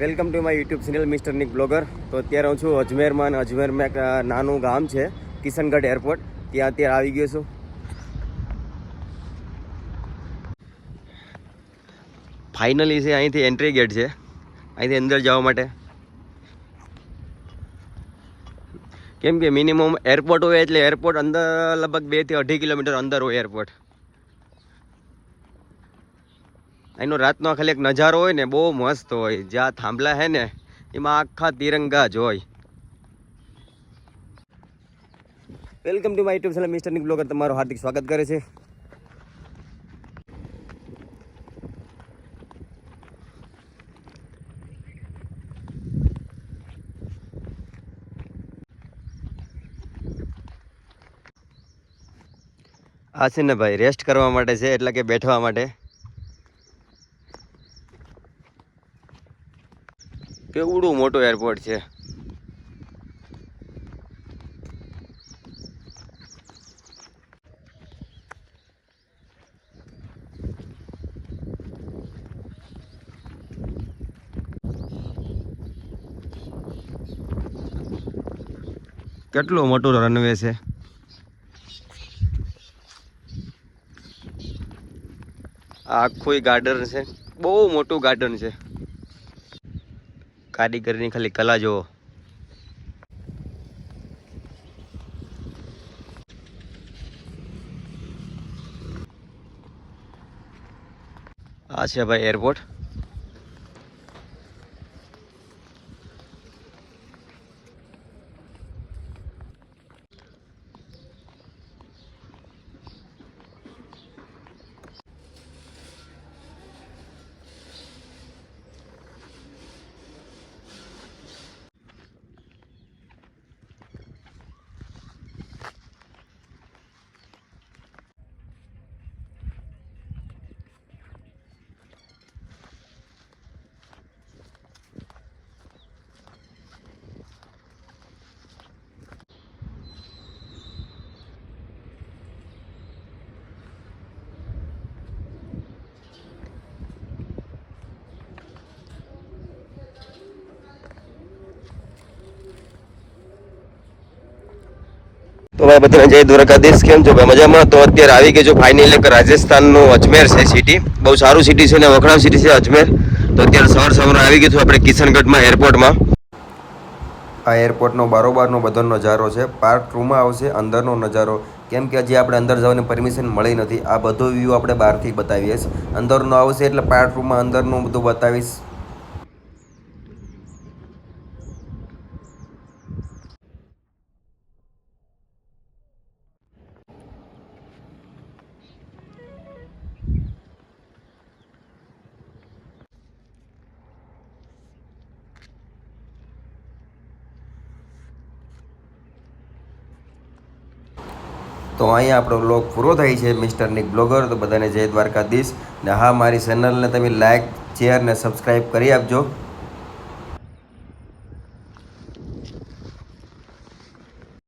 Welcome to my YouTube channel, mister Nick blogger. તો અત્યારે હું છું અજમેરમાં અને અજમેરમાં એક નાનું ગામ છે, કિશનગઢ એરપોર્ટ. ત્યાં અત્યારે આવી ગયો છું. ફાઇનલી છે, અહીંથી એન્ટ્રી ગેટ છે. અહીંથી અંદર જવા માટે. કેમ કે મિનિમમ એરપોર્ટ હોય એટલે એરપોર્ટ અંદર લગભગ બેથી અઢી કિલોમીટર અંદર હોય એરપોર્ટ એનો રાતનો ખાલી એક નજારો હોય ને, બહુ મસ્ત હોય. જ્યાં થાંભલા હે ને, એમાં આખા તિરંગા જ હોય. Welcome to my YouTube channel mister Nick blogger તમારું હાર્દિક સ્વાગત કરે છે. આ છે ને ભાઈ રેસ્ટ કરવા માટે છે, એટલે કે બેઠવા માટે. કેવડું મોટું એરપોર્ટ છે. કેટલું મોટું રનવે છે? આખું ગાર્ડન છે. બહુ મોટું ગાર્ડન છે. કારીગરની ખાલી કલા જુઓ. આ છે ભાઈ એરપોર્ટ તો ભાઈ બધાને જય દ્વારકાધીશ. કેમ છો ભાઈ? મજામાં? તો અત્યારે આવી ગયો છું ફાઇનલ એક રાજસ્થાનનું અજમેર છે સિટી બહુ સારું સિટી છે ને વખણાવ સિટી છે અજમેર. તો અત્યારે સવાર સવાર આવી ગયું છું આપણે કિશનગઢમાં એરપોર્ટમાં આ એરપોર્ટનો બારોબારનો બધો નજારો છે. પાર્ટ ટુમાં આવશે, અંદરનો નજારો. કેમ કે હજી આપણે અંદર જવાની પરમિશન મળી નથી. આ બધો વ્યૂ આપણે બહારથી બતાવીએ છીએ. અંદરનો આવશે એટલે પાર્ટ ટુમાં અંદરનું બધું બતાવીશ. તો અહીંયા આપણો બ્લોગ પૂરો થાય છે, મિસ્ટર નિક બ્લોગર. તો બધાને જય દ્વારકાધીશ. ને હા, મારી ચેનલને તમે લાઇક શેર ને સબસ્ક્રાઈબ કરી આપજો.